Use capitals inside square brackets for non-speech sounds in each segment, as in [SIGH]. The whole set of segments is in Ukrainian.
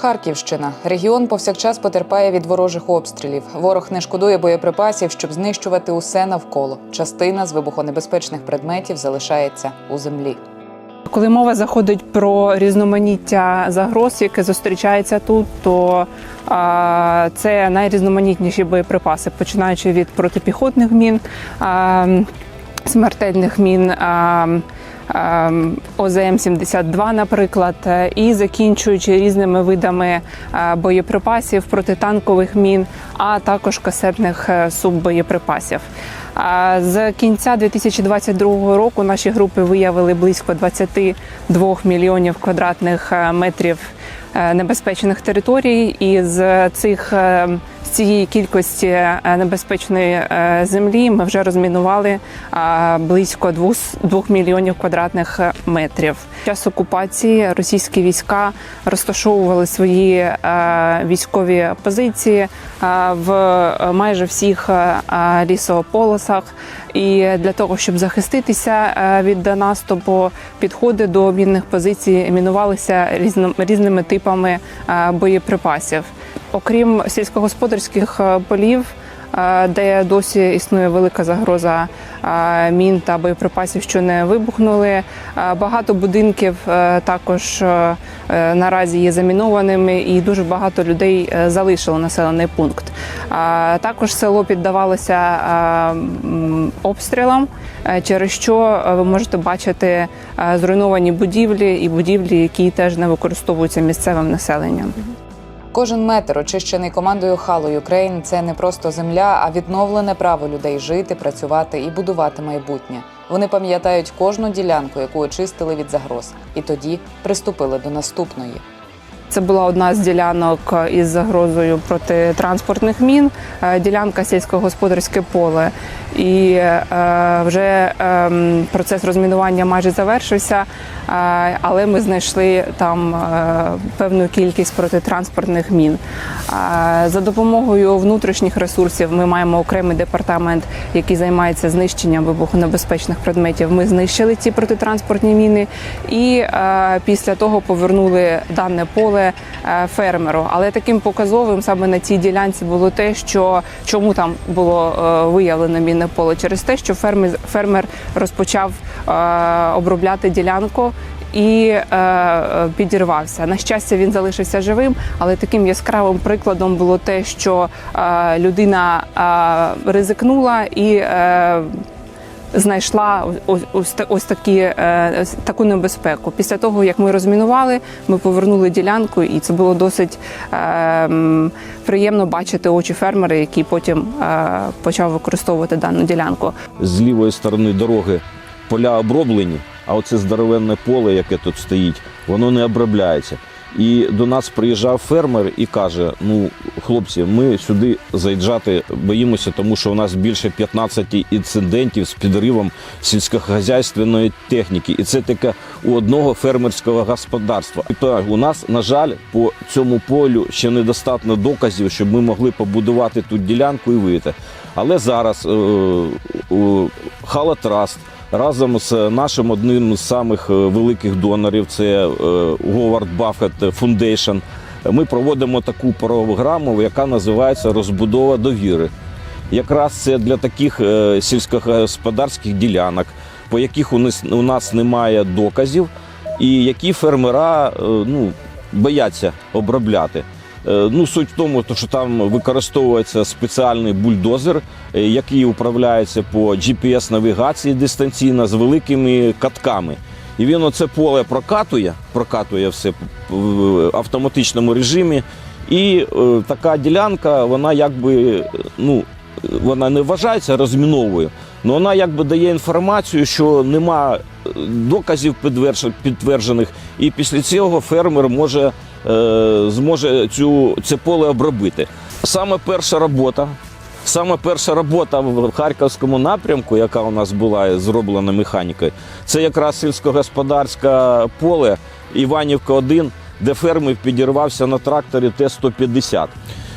Харківщина. Регіон повсякчас потерпає від ворожих обстрілів. Ворог не шкодує боєприпасів, щоб знищувати усе навколо. Частина з вибухонебезпечних предметів залишається у землі. Коли мова заходить про різноманіття загроз, яке зустрічається тут, то а, це найрізноманітніші боєприпаси, починаючи від протипіхотних мін, а, смертельних мін. А, ОЗМ-72, наприклад, е, і закінчуючи різними видами е, боєприпасів, протитанкових мін, а також касетних е, суббоєприпасів. З кінця 2022 року наші групи виявили близько 22 мільйонів квадратних метрів небезпечних територій, і з цих цієї кількості е, небезпечної е, землі ми вже розмінували е, близько 2 мільйонів квадратних метрів. Під час окупації російські війська розташовували свої військові позиції в майже всіх лісополосах. І для того, щоб захиститися від наступу, підходи до мінних позицій мінувалися різними типами боєприпасів. Окрім сільськогосподарських е, полів, е, де досі існує велика загроза е, мін та боєприпасів, що не вибухнули. Багато будинків також наразі є замінованими, і дуже багато людей залишило населений пункт. Також село піддавалося обстрілам, через що ви можете бачити зруйновані будівлі і будівлі, які теж не використовуються місцевим населенням. Кожен метр, очищений командою Halo Ukraine – це не просто земля, а відновлене право людей жити, працювати і будувати майбутнє. Вони пам'ятають кожну ділянку, яку очистили від загроз, і тоді приступили до наступної. Це була одна з ділянок із загрозою протитранспортних мін, е, ділянка сільськогосподарське поле. І е, вже ем, процес розмінування майже завершився, е, але ми знайшли там е, певну кількість протитранспортних мін. Е, За допомогою внутрішніх ресурсів ми маємо окремий департамент, який займається знищенням вибухонебезпечних предметів. Ми знищили ці протитранспортні міни і е, після того повернули дане поле е, фермеру. Але таким показовим саме на цій ділянці було те, що чому там було е, виявлено мінне поле через те, що фермер, фермер розпочав е, обробляти ділянку. І е, підірвався. На щастя, він залишився живим, але таким яскравим прикладом було те, що е, людина е, ризикнула і е, знайшла ось, ось, ось такі, е, ось таку небезпеку. Після того, як ми розмінували, ми повернули ділянку, і це було досить е, приємно бачити очі фермера, який потім е, почав використовувати дану ділянку. з лівої сторони дороги поля оброблені, а оце здоровенне поле, яке тут стоїть, воно не обробляється. І до нас приїжджав фермер і каже: Ну, хлопці, ми сюди заїжджати боїмося, тому що у нас більше 15 інцидентів з підривом сільськогосподарської техніки. І це таке у одного фермерського господарства. Так, у нас, на жаль, по цьому полю ще недостатньо доказів, щоб ми могли побудувати тут ділянку і вийти. Але зараз е, е, Халатраст разом з нашим одним з самих е, великих донорів, це е, Говард Баффет Фундейшн, ми проводимо таку програму, яка називається Розбудова довіри. Якраз це для таких е, сільськогосподарських ділянок, по яких у нас, немає доказів, і які фермера ну, бояться обробляти. Е, Ну, суть в тому, що там використовується спеціальний бульдозер, е, який управляється по GPS-навігації дистанційно з великими катками. І він оце поле прокатує, прокатує все в автоматичному режимі. І е, така ділянка, вона якби ну, вона не вважається розміновою, але вона якби дає інформацію, що нема е, доказів підтверджених, і після цього фермер може зможе цю це поле обробити. Саме перша робота. Саме перша робота в харківському напрямку, яка у нас була зроблена механікою, це якраз сільськогосподарське поле Іванівка 1, де фермер підірвався на тракторі Т-150.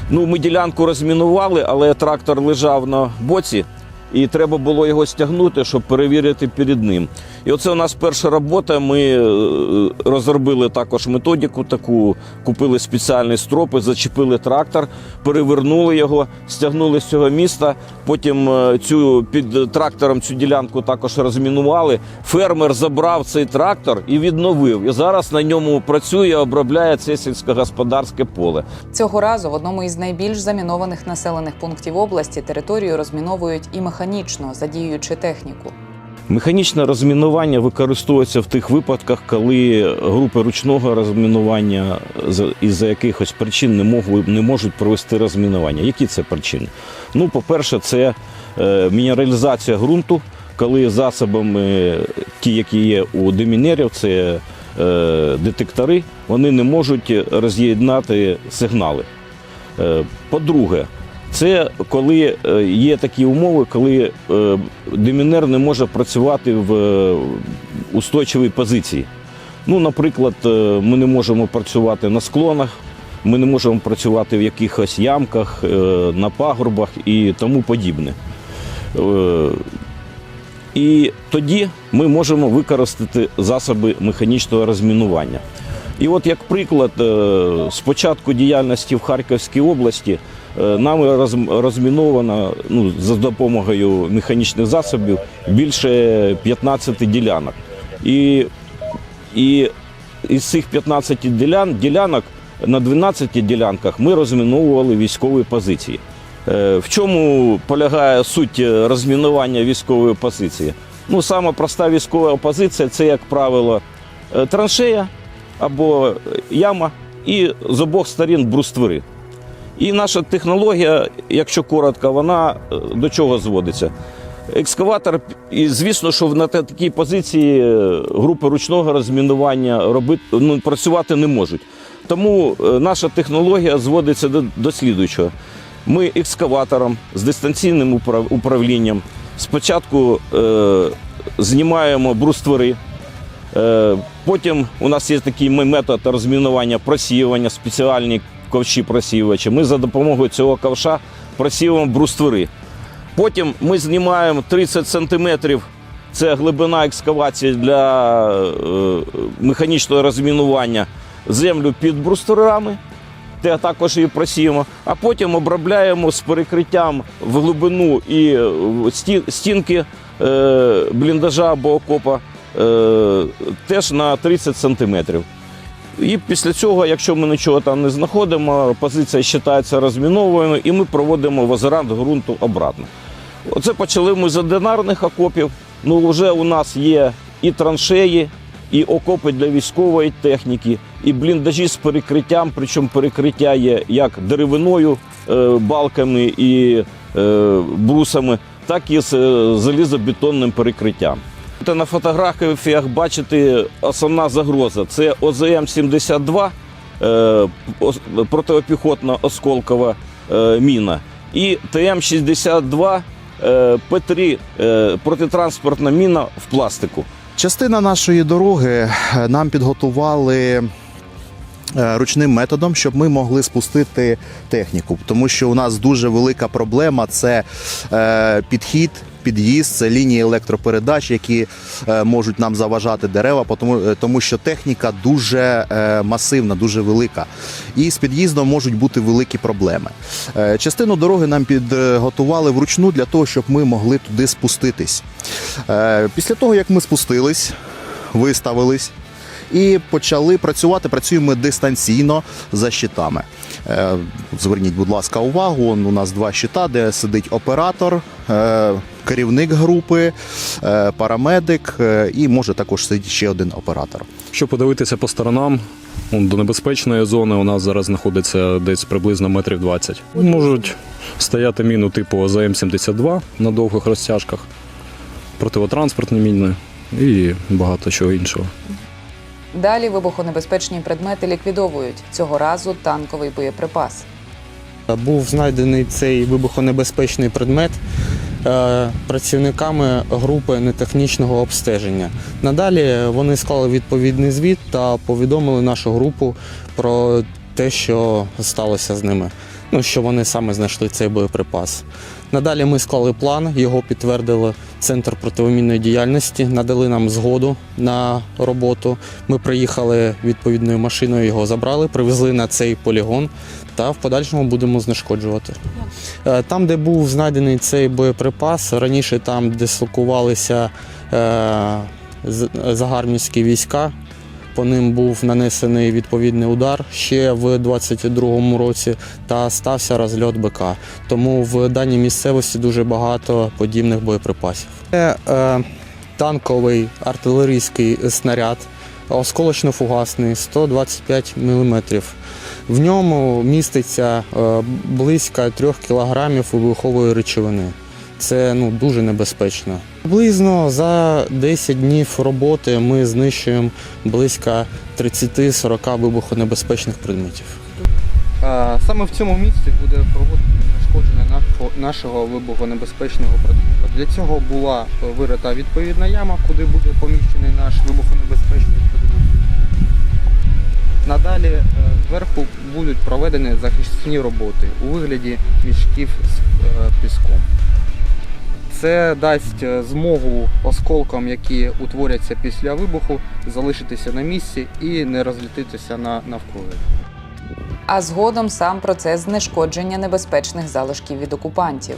Ну, ми ділянку розмінували, але трактор лежав на боці, і треба було його стягнути, щоб перевірити перед ним. І оце у нас перша робота. Ми е, розробили також методику таку, купили спеціальні стропи, зачепили трактор, перевернули його, стягнули з цього міста. Потім е, цю під трактором цю ділянку також розмінували. Фермер забрав цей трактор і відновив. І зараз на ньому працює, обробляє це сільськогосподарське поле. Цього разу в одному із найбільш замінованих населених пунктів області територію розміновують і механічно, задіюючи техніку. Механічне розмінування використовується в тих випадках, коли групи ручного розмінування із-за якихось причин не, могли, не можуть провести розмінування. Які це причини? Ну, по-перше, це е, мінералізація ґрунту, коли засобами, ті, які є у демінерів, це е, детектори, вони не можуть роз'єднати сигнали. Е, По-друге, це коли е, є такі умови, коли е, демінер не може працювати в е, устойчивій позиції. Ну, наприклад, ми не можемо працювати на склонах, ми не можемо працювати в якихось ямках, на пагорбах і тому подібне. І тоді ми можемо використати засоби механічного розмінування. І от як приклад, е, з початку діяльності в Харківській області нами роз- розміновано ну, за допомогою механічних засобів більше 15 ділянок. І, і із цих 15 ділян, ділянок на 12 ділянках ми розміновували військові позиції. Е, В чому полягає суть е, розмінування військової позиції? Ну, саме проста військова позиція це, як правило, е, траншея або яма, і з обох сторін бруствери. І наша технологія, якщо коротко, вона е, до чого зводиться? Екскаватор, і звісно, що на такій позиції е, групи ручного розмінування робити, ну, працювати не можуть. Тому е, наша технологія зводиться до, до слідуючого. Ми екскаватором з дистанційним управлінням спочатку е, знімаємо бруствери, Е, Потім у нас є такий ме- метод розмінування просіювання, спеціальні ковші просіювачі. Ми за допомогою цього ковша просіюємо бруствери. Потім ми знімаємо 30 сантиметрів. Це глибина екскавації для е, механічного розмінування землю під брустверами, де також її просіємо, а потім обробляємо з перекриттям в глибину і е, стінки е, бліндажа або окопа теж на 30 сантиметрів. І після цього, якщо ми нічого там не знаходимо, позиція вважається розмінованою, і ми проводимо возврат ґрунту обратно. Оце почали ми з одинарних окопів. Ну, вже у нас є і траншеї, і окопи для військової техніки, і бліндажі з перекриттям. Причому перекриття є як деревиною, е, балками і е, брусами, так і з е, залізобетонним перекриттям. Та На фотографіях бачите основна загроза це ОЗМ-72, е, протипіхотна осколкова е, міна, і ТМ-62 е, П-3 е, протитранспортна міна в пластику. Частина нашої дороги нам підготували ручним методом, щоб ми могли спустити техніку, тому що у нас дуже велика проблема це підхід. Під'їзд, це лінії електропередач, які е, можуть нам заважати дерева, тому, е, тому що техніка дуже е, масивна, дуже велика. І з під'їздом можуть бути великі проблеми. Частину дороги нам підготували вручну для того, щоб ми могли туди спуститись. Після того, як ми спустились, виставились і почали працювати. Працюємо дистанційно за щитами. Е, Зверніть, будь ласка, увагу. У нас два щита, де сидить оператор, е, керівник групи, е, парамедик і може також сидіти ще один оператор. Щоб подивитися по сторонам, до небезпечної зони у нас зараз знаходиться десь приблизно метрів 20. Можуть стояти міни типу ОЗМ-72 на довгих розтяжках, противотранспортні міни і багато чого іншого. Далі вибухонебезпечні предмети ліквідовують цього разу танковий боєприпас. Був знайдений цей вибухонебезпечний предмет е, працівниками групи нетехнічного обстеження. Надалі вони склали відповідний звіт та повідомили нашу групу про те, що сталося з ними. Ну, що вони саме знайшли цей боєприпас. Надалі ми склали план, його підтвердили Центр протимінної діяльності, надали нам згоду на роботу. Ми приїхали відповідною машиною, його забрали, привезли на цей полігон та в подальшому будемо знешкоджувати. Е, Там, де був знайдений цей боєприпас, раніше там дислокувалися е, загарбницькі війська. По ним був нанесений відповідний удар ще в 22-му році та стався розльот БК. Тому в даній місцевості дуже багато подібних боєприпасів. Це е, танковий артилерійський снаряд, осколочно-фугасний 125 мм. В ньому міститься е, близько 3 кг вибухової речовини. Це ну, дуже небезпечно. Приблизно за 10 днів роботи ми знищуємо близько 30-40 вибухонебезпечних предметів. Саме в цьому місці буде проводити знешкодження нашого- вибухонебезпечного предмета. Для цього була вирита відповідна яма, куди буде поміщений наш вибухонебезпечний предмет. Надалі е, зверху будуть проведені захисні роботи у вигляді мішків з е, піском. Це дасть е, змогу осколкам, які утворяться після вибуху, залишитися на місці і не розлітитися на навкруги. А згодом сам процес знешкодження небезпечних залишків від окупантів.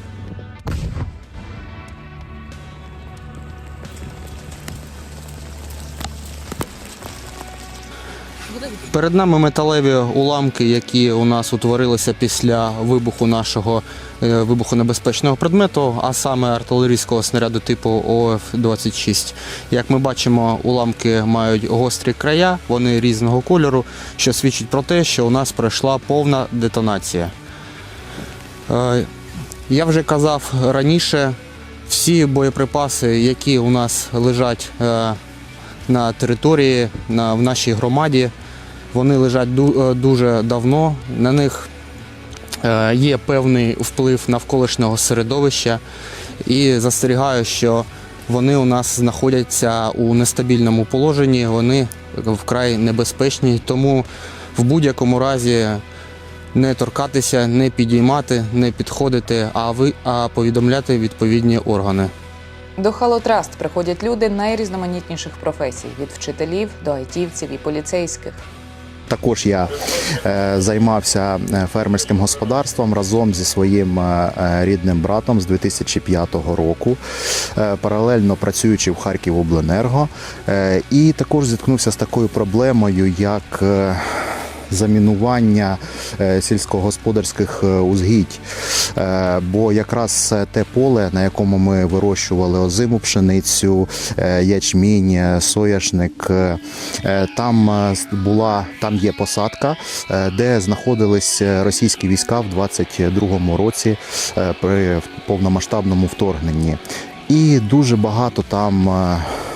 Перед нами металеві уламки, які у нас утворилися після вибуху нашого е, вибухонебезпечного предмету, а саме артилерійського снаряду типу ОФ-26. Як ми бачимо, уламки мають гострі края, вони різного кольору, що свідчить про те, що у нас пройшла повна детонація. Е, Я вже казав раніше, всі боєприпаси, які у нас лежать е, на території, в нашій громаді, вони лежать е, дуже давно. На них е, є певний вплив навколишнього середовища і застерігаю, що вони у нас знаходяться у нестабільному положенні, вони вкрай небезпечні, тому в будь-якому разі не торкатися, не підіймати, не підходити, а ви а повідомляти відповідні органи. До Халотраст приходять люди найрізноманітніших професій від вчителів до айтівців і поліцейських. Також я е, займався е, фермерським господарством разом зі своїм е, рідним братом з 2005 року, паралельно працюючи в. Е, і також зіткнувся з такою проблемою, як замінування е, сільськогосподарських е, узгідь. Е, Бо якраз те поле, на якому ми вирощували озиму пшеницю, ячмінь, соняшник, е, там була там є посадка, де знаходились російські війська в 22-му році при повномасштабному вторгненні. І дуже багато там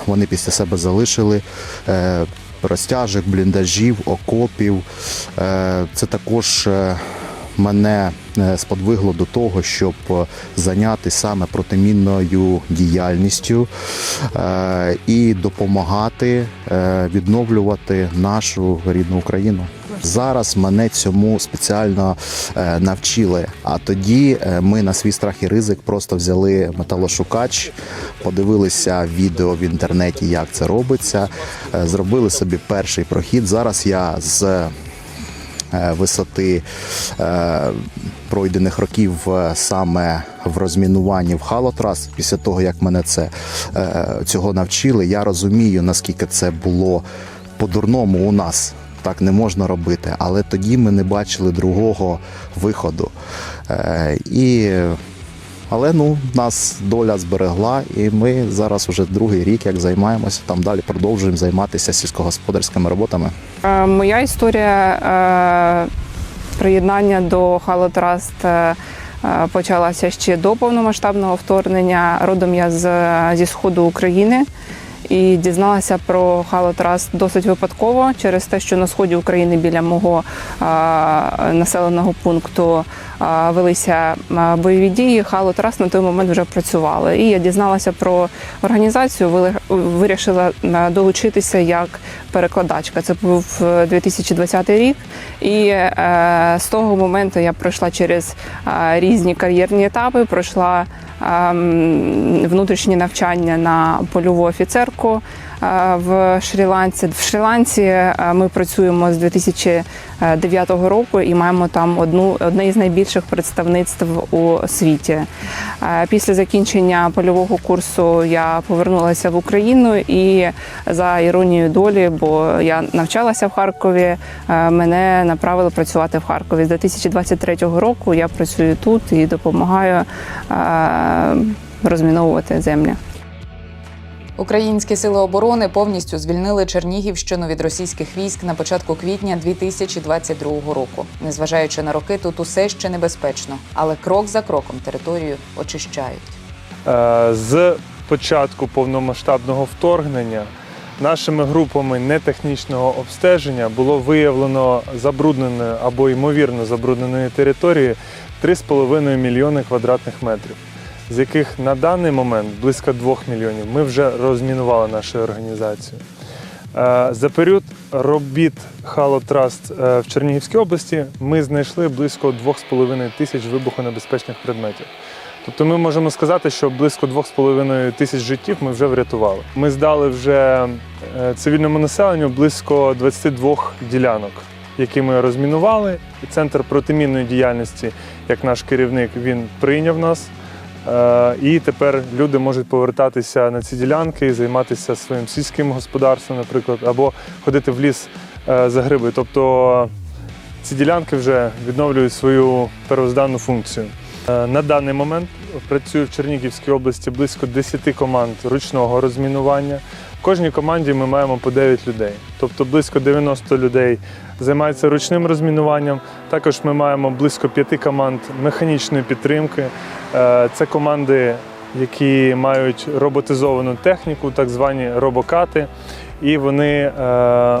вони після себе залишили розтяжок, бліндажів, окопів. Е, Це також е, мене е, сподвигло до того, щоб зайнятися саме протимінною діяльністю і допомагати відновлювати нашу рідну Україну. Зараз мене цьому спеціально е, навчили. А тоді е, ми на свій страх і ризик просто взяли металошукач, подивилися відео в інтернеті, як це робиться, е, зробили собі перший прохід. Зараз я з висоти пройдених років саме в розмінуванні в Халотрас. Після того як мене це цього навчили, я розумію наскільки це було по-дурному у нас. Так не можна робити, але тоді ми не бачили другого виходу. Е, і, але ну, нас доля зберегла, і ми зараз вже другий рік, як займаємося, там далі продовжуємо займатися сільськогосподарськими роботами. Е, Моя історія е, приєднання до Халотраст почалася ще до повномасштабного вторгнення. Родом я з, зі сходу України. І дізналася про халотрас досить випадково через те, що на сході України біля мого населеного пункту велися е, бойові дії. Халотраст на той момент вже працювали. І я дізналася про організацію, вирішила е, долучитися як перекладачка. Це був е, 2020 рік, і е, з того моменту я пройшла через е, різні кар'єрні етапи. Пройшла е, м, внутрішнє навчання на польову офіцерку е, в Шрі-Ланці. В Шрі-Ланці е, ми працюємо з 2009 року і маємо там одну одне із найбільших представництв у світі. Е, Після закінчення польового курсу я повернулася в Україну і за іронією долі, бо я навчалася в Харкові, е, мене направили працювати в Харкові. З 2023 року я працюю тут і допомагаю е, розміновувати землю. Українські сили оборони повністю звільнили Чернігівщину від російських військ на початку квітня 2022 року. Незважаючи на роки, тут усе ще небезпечно, але крок за кроком територію очищають. Е, З початку повномасштабного вторгнення нашими групами нетехнічного обстеження було виявлено забрудненої або ймовірно забрудненої території 3,5 мільйони квадратних метрів, з яких на даний момент близько 2 мільйонів ми вже розмінували нашою організацією. Е, За період робіт Halo Trust е, в Чернігівській області ми знайшли близько 2,5 тисяч вибухонебезпечних предметів. Тобто ми можемо сказати, що близько 2,5 тисяч життів ми вже врятували. Ми здали вже е, цивільному населенню близько 22 ділянок, які ми розмінували. Центр протимінної діяльності, як наш керівник, він прийняв нас. Е, І тепер люди можуть повертатися на ці ділянки займатися своїм сільським господарством, наприклад, або ходити в ліс е, за гриби. Тобто ці ділянки вже відновлюють свою первозданну функцію. Е, На даний момент працює в Чернігівській області близько 10 команд ручного розмінування. В кожній команді ми маємо по 9 людей, тобто близько 90 людей займаються ручним розмінуванням. Також ми маємо близько 5 команд механічної підтримки. Е, Це команди, які мають роботизовану техніку, так звані робокати. І вони е,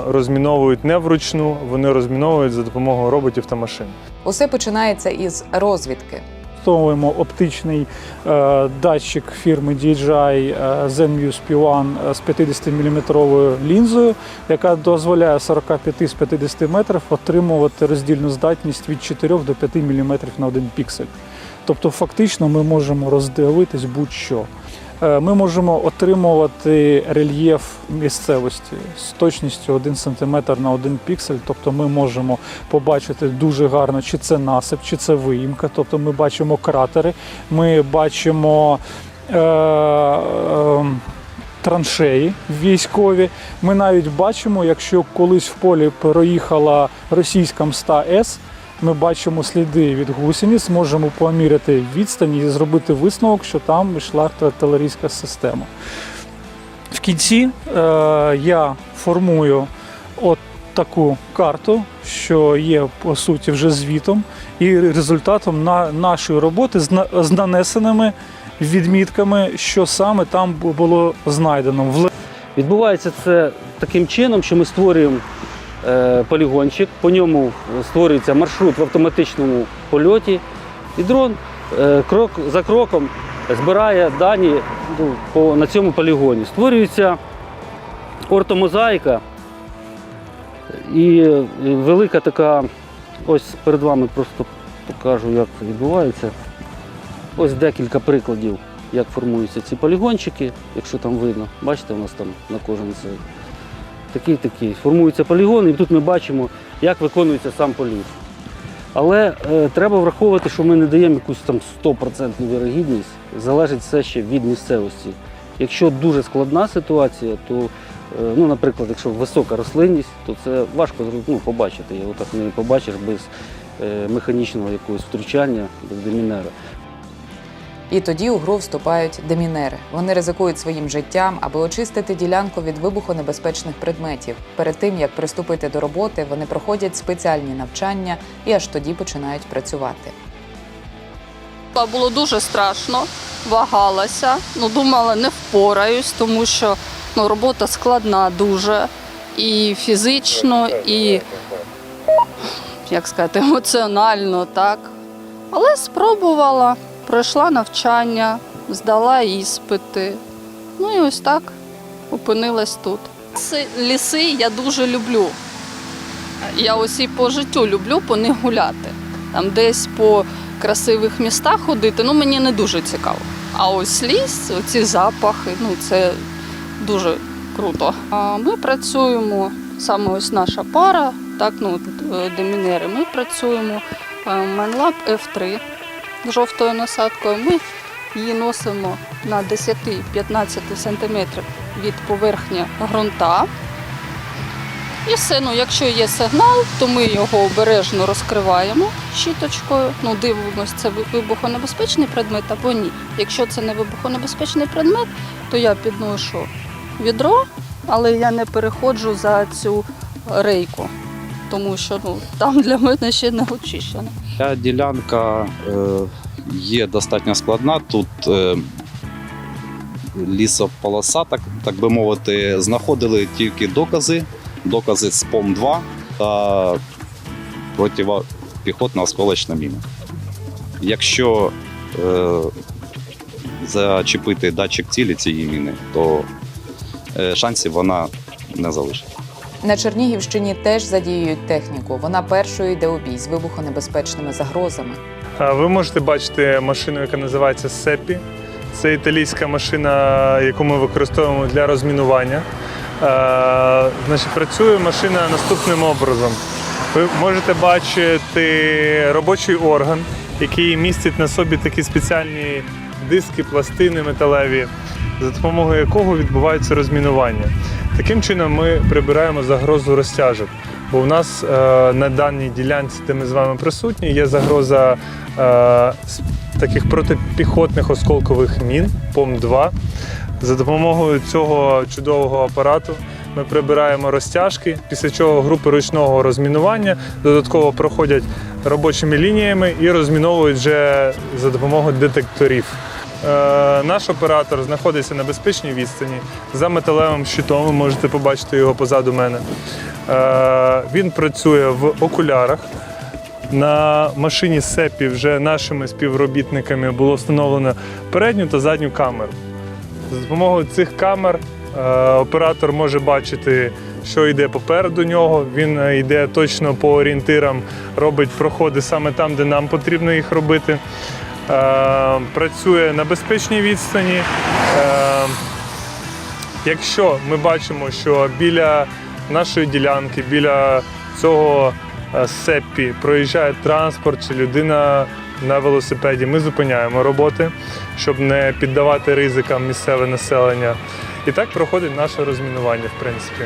розміновують не вручну, вони розміновують за допомогою роботів та машин. Усе починається із розвідки. Використовуємо оптичний е, датчик фірми DJI е, ZenMuse P1 з 50-мм лінзою, яка дозволяє 45 з 50 метрів отримувати роздільну здатність від 4 до 5 мм на один піксель. Тобто, фактично, ми можемо роздивитись будь-що. Е, Ми можемо отримувати рельєф місцевості з точністю 1 см на 1 піксель. Тобто ми можемо побачити дуже гарно, чи це насип, чи це виїмка. Тобто ми бачимо кратери, ми бачимо е, е, траншеї військові. Ми навіть бачимо, якщо колись в полі проїхала російська МСТА С. Ми бачимо сліди від гусениць, можемо поміряти відстані і зробити висновок, що там йшла артилерійська система. В кінці е, я формую от таку карту, що є по суті вже звітом і результатом на нашої роботи з, на, з нанесеними відмітками, що саме там було знайдено. Відбувається це таким чином, що ми створюємо полігончик, по ньому створюється маршрут в автоматичному польоті, і дрон е, крок за кроком збирає дані ну, на цьому полігоні. Створюється ортомозаїка і е, велика така, ось перед вами просто покажу, як це відбувається. Ось декілька прикладів, як формуються ці полігончики, якщо там видно. Бачите, у нас там на кожен цей такий такий. Формується полігон, і тут ми бачимо, як виконується сам політ. Але е, треба враховувати, що ми не даємо якусь там 100% вірогідність, залежить все ще від місцевості. Якщо дуже складна ситуація, то, е, ну, наприклад, якщо висока рослинність, то це важко ну, побачити. Його так не побачиш без е, механічного якогось втручання, без демінера. І тоді у гру вступають демінери. Вони ризикують своїм життям, аби очистити ділянку від вибухонебезпечних предметів. Перед тим як приступити до роботи, вони проходять спеціальні навчання і аж тоді починають працювати. Було дуже страшно, вагалася. Ну, думала, не впораюсь, тому що ну, робота складна дуже і фізично, і як сказати, [LAUGHS] емоціонально, так. Але спробувала, пройшла навчання, здала іспити. Ну і ось так опинилась тут. Ліси я дуже люблю. Я ось і по життю люблю по них гуляти. Там десь по красивих містах ходити, ну мені не дуже цікаво. А ось ліс, оці запахи, ну це дуже круто. А ми працюємо, саме ось наша пара, так, ну, е, демінери, ми працюємо Манлаб F3 з жовтою насадкою. Ми її носимо на 10-15 см від поверхні ґрунта. І все, ну якщо є сигнал, то ми його обережно розкриваємо щіточкою. Ну, дивимося, це вибухонебезпечний предмет або ні. Якщо це не вибухонебезпечний предмет, то я підношу відро, але я не переходжу за цю рейку, тому що ну, там для мене ще не очищено. Ця ділянка е, є достатньо складна. Тут е, лісополоса, так, так би мовити, знаходили тільки докази, докази з ПОМ-2 та протипіхотна осколочна міна. Якщо е, зачепити датчик цілі цієї міни, то е, шансів вона не залишить. На Чернігівщині теж задіюють техніку. Вона першою йде у бій з вибухонебезпечними загрозами. Ви можете бачити машину, яка називається Сепі. Це італійська машина, яку ми використовуємо для розмінування. Значить, працює машина наступним образом. Ви можете бачити робочий орган, який містить на собі такі спеціальні диски, пластини металеві, за допомогою якого відбувається розмінування. Таким чином ми прибираємо загрозу розтяжок. Бо в нас е, на даній ділянці, де ми з вами присутні, є загроза е, таких протипіхотних осколкових мін ПОМ-2. За допомогою цього чудового апарату ми прибираємо розтяжки, після чого групи ручного розмінування додатково проходять робочими лініями і розміновують вже за допомогою детекторів. Е, Наш оператор знаходиться на безпечній відстані за металевим щитом. Ви можете побачити його позаду мене. Е, Він працює в окулярах. На машині СЕПі вже нашими співробітниками було встановлено передню та задню камеру. За допомогою цих камер е, оператор може бачити, що йде попереду нього. Він йде точно по орієнтирам, робить проходи саме там, де нам потрібно їх робити. Е, Працює на безпечній відстані. Е, Якщо ми бачимо, що біля нашої ділянки, біля цього е, сеппі проїжджає транспорт чи людина на велосипеді, ми зупиняємо роботи, щоб не піддавати ризикам місцеве населення. І так проходить наше розмінування, в принципі.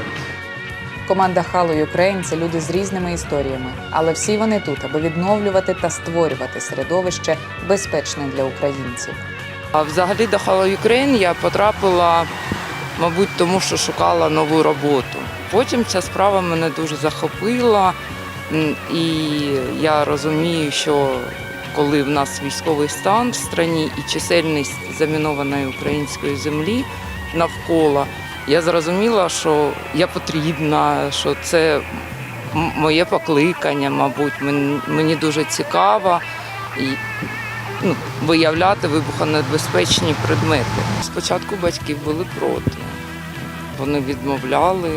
Команда Halo Ukraine – це люди з різними історіями, але всі вони тут, аби відновлювати та створювати середовище безпечне для українців. Взагалі до Hello Ukraine я потрапила, мабуть, тому що шукала нову роботу. Потім ця справа мене дуже захопила, і я розумію, що коли в нас військовий стан в країні і чисельність замінованої української землі навколо, я зрозуміла, що я потрібна, що це моє покликання, мабуть, мені, дуже цікаво. Ну, виявляти вибухонебезпечні предмети. Спочатку батьки були проти. Вони відмовляли,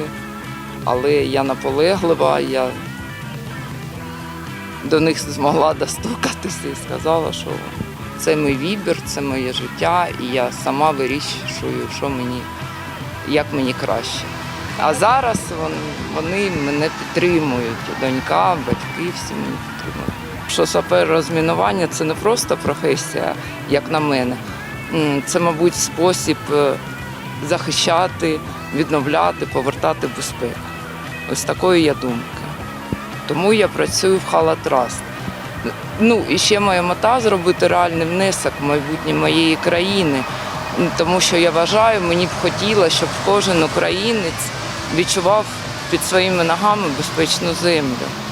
але я наполеглива, я до них змогла достукатися і сказала, що це мій вибір, це моє життя, і я сама вирішую, що мені, як мені краще. А зараз вони, мене підтримують. Донька, батьки всі мене підтримують що сапер розмінування це не просто професія, як на мене. Це, мабуть, спосіб е, захищати, відновляти, повертати безпеку. Ось такої я думки. Тому я працюю в Халатраст. Ну і ще моя мета зробити реальний внесок в майбутнє моєї країни. Тому що я вважаю, мені б хотілося, щоб кожен українець відчував під своїми ногами безпечну землю.